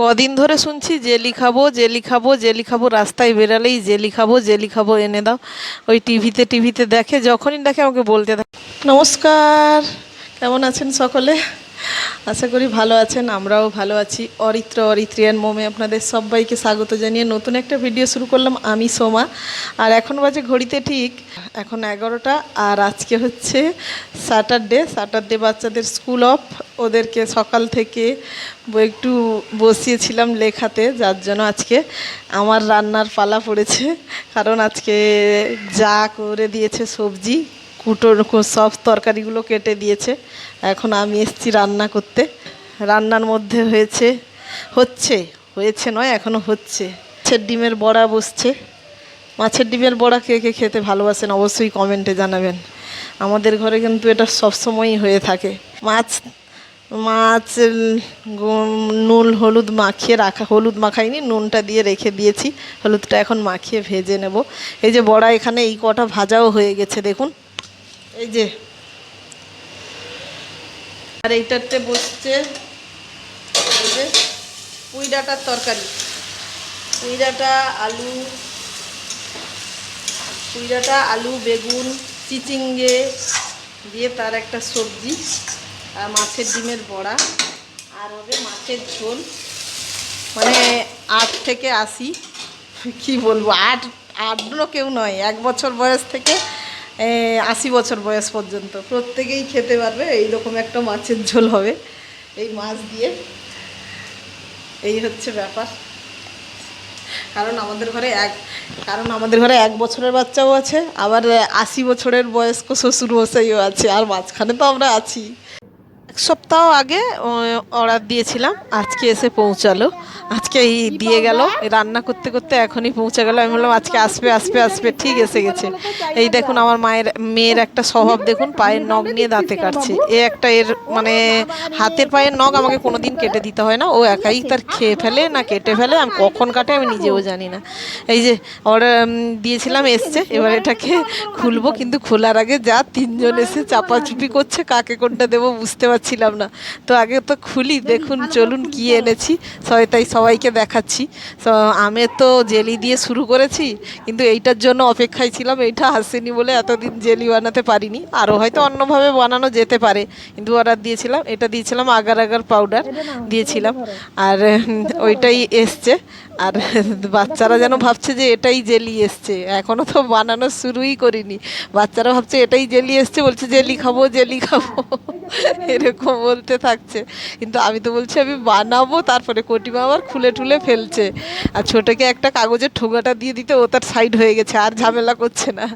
কদিন ধরে শুনছি জেলি খাব জেলি খাব জেলি খাব রাস্তায় বেরালেই জেলি খাব জেলি খাব এনে দাও। ওই টিভিতে টিভিতে দেখে, যখনই দেখে আমাকে বলতে থাকে, নমস্কার, কেমন আছেন সকলে? আশা করি ভালো আছেন, আমরাও ভালো আছি। অরিত্র, অরিত্রিয়ান মোমে আপনাদের সবাইকে স্বাগত জানিয়ে নতুন একটা ভিডিও শুরু করলাম, আমি সোমা। আর এখন বাজে ঘড়িতে ঠিক, এখন এগারোটা, আর আজকে হচ্ছে স্যাটারডে স্যাটারডে বাচ্চাদের স্কুল অফ ওদেরকে সকাল থেকে একটু বসিয়েছিলাম লেখাতে, যার জন্য আজকে আমার রান্নার পালা পড়েছে। কারণ আজকে যা করে দিয়েছে সবজি কুটোর কু- সব তরকারিগুলো কেটে দিয়েছে। এখন আমি এসেছি রান্না করতে। রান্নার মধ্যে হয়েছে, হচ্ছে, হয়েছে নয় এখনও হচ্ছে। মাছের ডিমের বড়া বসছে। মাছের ডিমের বড়া কে কে খেতে ভালোবাসেন অবশ্যই কমেন্টে জানাবেন। আমাদের ঘরে কিন্তু এটা সবসময়ই হয়ে থাকে। মাছ মাছ নুন, হলুদ মাখিয়ে রাখা, হলুদ মাখাইনি, নুনটা দিয়ে রেখে দিয়েছি। হলুদটা এখন মাখিয়ে ভেজে নেব। এই যে বড়া এখানে এই কটা ভাজাও হয়ে গেছে, দেখুন। এই যে। আর এইটাতে বসছে এই যে ডাঁটার তরকারি। পুঁই ডাঁটা আলু পুঁই ডাঁটা আলু, বেগুন, চিচিঙ্গে দিয়ে তার একটা সবজি, আর মাছের ডিমের বড়া, আর হবে মাছের ঝোল। মানে আট থেকে আশি, কি বলব, আট, আটগুলো কেউ নয়, এক বছর বয়স থেকে আশি বছর বয়স পর্যন্ত। প্রত্যেকেই খেতে পারবে, এইরকম একটা মাছের ঝোল হবে এই মাছ দিয়ে। এই হচ্ছে ব্যাপার। কারণ আমাদের ঘরে এক, কারণ আমাদের ঘরে এক বছরের বাচ্চাও আছে, আবার আশি বছরের বয়স্ক শ্বশুর মশাইও আছে, আর মাঝখানে তো আমরা আছি। সপ্তাহ আগে অর্ডার দিয়েছিলাম। আজকে এসে পৌঁছালো। আজকে এই দিয়ে গেল। রান্না করতে করতে এখনই পৌঁছে গেল। আমি বললাম, আজকে আসবে আসবে আসবে। ঠিক এসে গেছে। এই দেখুন, আমার মায়ের, মেয়ের একটা স্বভাব দেখুন, পায়ের নখ নিয়ে দাঁতে কাটছে। এ একটা এর মানে হাতের পায়ের নখ আমাকে কোনো দিন কেটে দিতে হয় না। ও একাই তার খেয়ে ফেলে না কেটে ফেলে, আমি কখন কাটে আমি নিজেও জানি না। এই যে, অর্ডার দিয়েছিলাম, এসছে। এবার এটাকে খুলবো, কিন্তু খোলার আগে যা তিনজন এসে চাপাচুপি করছে, কাকে কোনটা দেবো বুঝতে পারছিলাম না। তো আগে তো খুলি দেখুন চলুন কি এনেছি। সবাই তাই সবাইকে দেখাচ্ছি। তো আমের তো জেলি দিয়ে শুরু করেছি কিন্তু এইটার জন্য অপেক্ষায় ছিলাম। এইটা আসেনি বলে এতদিন জেলি বানাতে পারিনি। আরও হয়তো অন্যভাবে বানানো যেতে পারে। কিন্তু অর্ডার দিয়েছিলাম এটা দিয়েছিলাম আগার আগার পাউডার দিয়েছিলাম। আর ওইটাই এসছে। আর বাচ্চারা যেন ভাবছে যে এটাই জেলি এসছে। এখনও তো বানানো শুরুই করিনি। বাচ্চারা ভাবছে এটাই জেলি এসছে, বলছে জেলি খাব জেলি খাব। এরকম বলতে থাকছে। কিন্তু আমি তো বলছি আমি বানাবো, তারপরে কটিমা আবার খুলে টুলে ফেলছে। আর ছোটোকে একটা কাগজের ঠোঙাটা দিয়ে দিতে, ও তার সাইড হয়ে গেছে, আর ঝামেলা করছে না।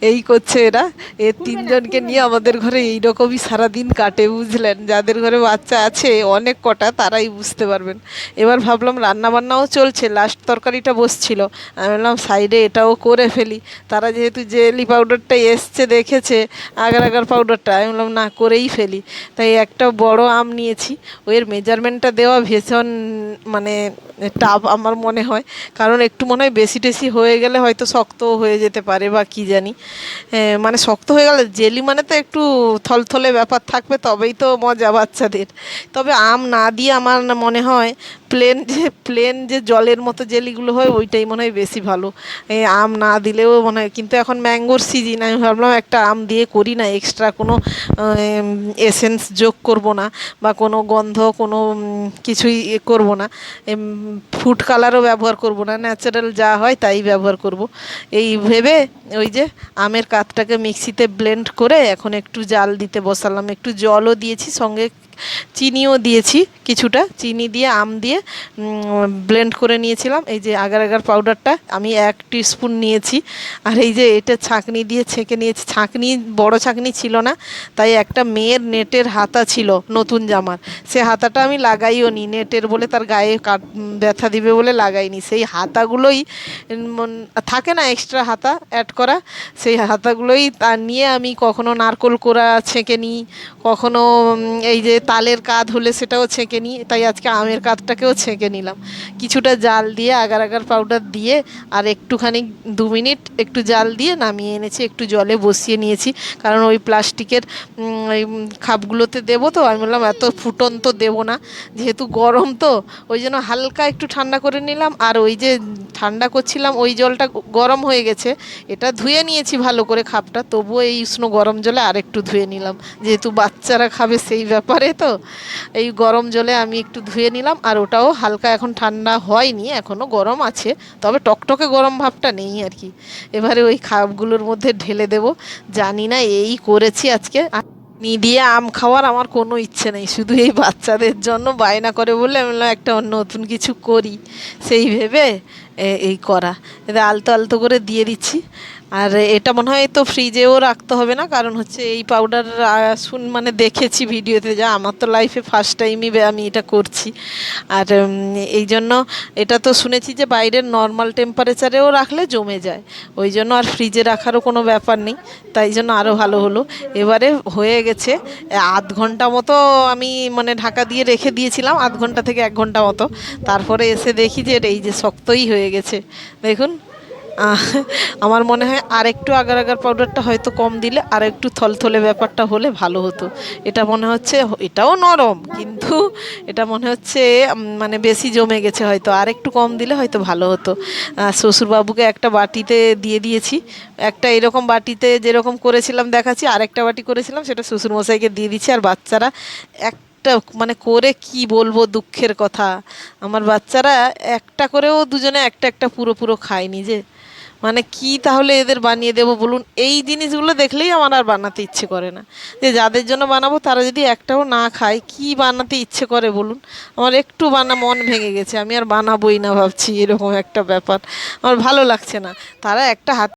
এই করছে এরা। এ তিনজনকে নিয়ে আমাদের ঘরে এইরকমই সারাদিন কাটে, বুঝলেন? যাদের ঘরে বাচ্চা আছে, অনেক কটা তারাই বুঝতে পারবেন। এবার ভাবলাম রান্না বান্নাও চলছে লাস্ট তরকারিটা বসছিল। আমি বললাম, সাইডে এটাও করে ফেলি। তারা যেহেতু জেলি পাউডারটা এসছে, দেখেছে, আগার আগার পাউডারটা আমি বললাম, না, করেই ফেলি। তাই একটা বড় আম নিয়েছি ওর মেজারমেন্টটা দেওয়া ভীষণ মানে টাফ আমার মনে হয়। কারণ একটু মনে হয় বেশি টেশি হয়ে গেলে হয়তো শক্ত হয়ে যেতে পারে বা কি জানি। মানে শক্ত হয়ে গেলে জেলি মানে তো একটু থলথলে ব্যাপার থাকবে, তবেই তো মজা বাচ্চাদের। তবে আম না দিয়ে আমার মনে হয় প্লেন যে প্লেন যে জলের মতো জেলিগুলো হয়, ওইটাই মনে হয় বেশি ভালো। আম না দিলেও মনে হয়, কিন্তু এখন ম্যাঙ্গোর সিজন, আমি ভাবলাম একটা আম দিয়ে করি না এক্সট্রা কোনো এসেন্স যোগ করব না, বা কোনো গন্ধ, কোনো কিছুই করব না। ফুড কালারও ব্যবহার করব না ন্যাচারাল যা হয় তাই ব্যবহার করব। এই ভেবে ওই যে আমের কাতটাকে মিক্সিতে ব্লেন্ড করে এখন একটু জাল দিতে বসালাম, একটু জলও দিয়েছি, সঙ্গে চিনিও দিয়েছি, কিছুটা চিনি দিয়ে, আম দিয়ে ব্লেন্ড করে নিয়েছিলাম। এই যে আগার আগার পাউডারটা আমি এক স্পুন নিয়েছি। আর এই যে এটা ছাঁকনি দিয়ে ছেঁকে নিয়েছি। ছাঁকনি বড় ছাঁকনি ছিল না, তাই একটা মেয়ের নেটের হাতা ছিল, নতুন জামার। সে হাতাটা আমি লাগাইও নি, নেটের বলে তার গায়ে কাট, ব্যথা দিবে বলে লাগাইনি সেই হাতাগুলোই থাকে না এক্সট্রা হাতা অ্যাড করা, সেই হাতাগুলোই তা নিয়ে আমি কখনো নারকোল কোড়া ছেঁকে নিই কখনো এই যে তালের কাঁধ হলে সেটাও ছেঁকে নিই, তাই আজকে আমের কাঁধটাকেও ছেঁকে নিলাম। কিছুটা জাল দিয়ে আগার আগার পাউডার দিয়ে, আর একটুখানি দু মিনিট একটু জাল দিয়ে নামিয়ে এনেছি, একটু জলে বসিয়ে নিয়েছি। কারণ ওই প্লাস্টিকের ওই খাপগুলোতে দেবো তো, আমি বললাম এত ফুটন তো দেবো না, যেহেতু গরম তো, ওই জন্য হালকা একটু ঠান্ডা করে নিলাম, আর ওই যে ঠান্ডা করছিলাম, ওই জলটা গরম হয়ে গেছে, এটা ধুয়ে নিয়েছি ভালো করে খাপটা, তবুও এই উষ্ণ গরম জলে আর একটু ধুয়ে নিলাম। যেহেতু বাচ্চারা খাবে সেই ব্যাপারে তো? এই গরম জলে আমি একটু ধুয়ে নিলাম আর ওটাও হালকা এখন ঠান্ডা হয়নি এখনও গরম আছে। তবে টকটকে গরম ভাবটা নেই আর কি। এবারে ওই খাপগুলোর মধ্যে ঢেলে দেব। জানি না এই করেছি আজকে। আর নি দিয়ে আম খাওয়ার আমার কোনো ইচ্ছে নেই। শুধু এই বাচ্চাদের জন্য বায়না করে বলে আমি একটা নতুন কিছু করি। সেই ভেবে এই করা এদের আলতো আলতো করে দিয়ে দিচ্ছি। আর এটা মনে হয় তো ফ্রিজেও রাখতে হবে না, কারণ হচ্ছে এই পাউডার শুন মানে দেখেছি ভিডিওতে যা, আমার তো লাইফে ফার্স্ট টাইমই আমি এটা করছি। আর এই জন্য এটা তো শুনেছি যে বাইরের নর্মাল টেম্পারেচারেও রাখলে জমে যায়। ওই জন্য আর ফ্রিজে রাখারও কোনো ব্যাপার নেই। তাই জন্য আরও ভালো হলো। এবারে হয়ে গেছে আধ ঘণ্টা মতো আমি মানে ঢাকা দিয়ে রেখে দিয়েছিলাম, আধ ঘণ্টা থেকে এক ঘণ্টা মতো। তারপরে এসে দেখি যে, এই যে শক্তই হয়ে গেছে দেখুন আমার মনে হয় আর একটু আগার আগার পাউডারটা হয়তো কম দিলে আর একটু থলথলে ব্যাপারটা হলে ভালো হতো। এটা মনে হচ্ছে, এটাও নরম, কিন্তু এটা মনে হচ্ছে মানে বেশি জমে গেছে হয়তো। আর একটু কম দিলে হয়তো ভালো হতো। শ্বশুরবাবুকে একটা বাটিতে দিয়ে দিয়েছি। একটা এরকম বাটিতে যেরকম করেছিলাম, দেখাচ্ছি, আরেকটা বাটি করেছিলাম, সেটা শ্বশুরমশাইকে দিয়ে দিচ্ছি। আর বাচ্চারা এক একটা মানে করে কি বলব দুঃখের কথা। আমার বাচ্চারা একটা করেও দুজনে একটা একটা পুরো পুরো খায়নি যে। মানে কি তাহলে এদের বানিয়ে দেবো বলুন? এই জিনিসগুলো দেখলেই আমার আর বানাতে ইচ্ছে করে না। যে যাদের জন্য বানাবো তারা যদি একটাও না খায়, কি বানাতে ইচ্ছে করে বলুন? আমার একটু বানা, মন ভেঙে গেছে। আমি আর বানাবোই না ভাবছি, এরকম একটা ব্যাপার। আমার ভালো লাগছে না। তারা একটা হাত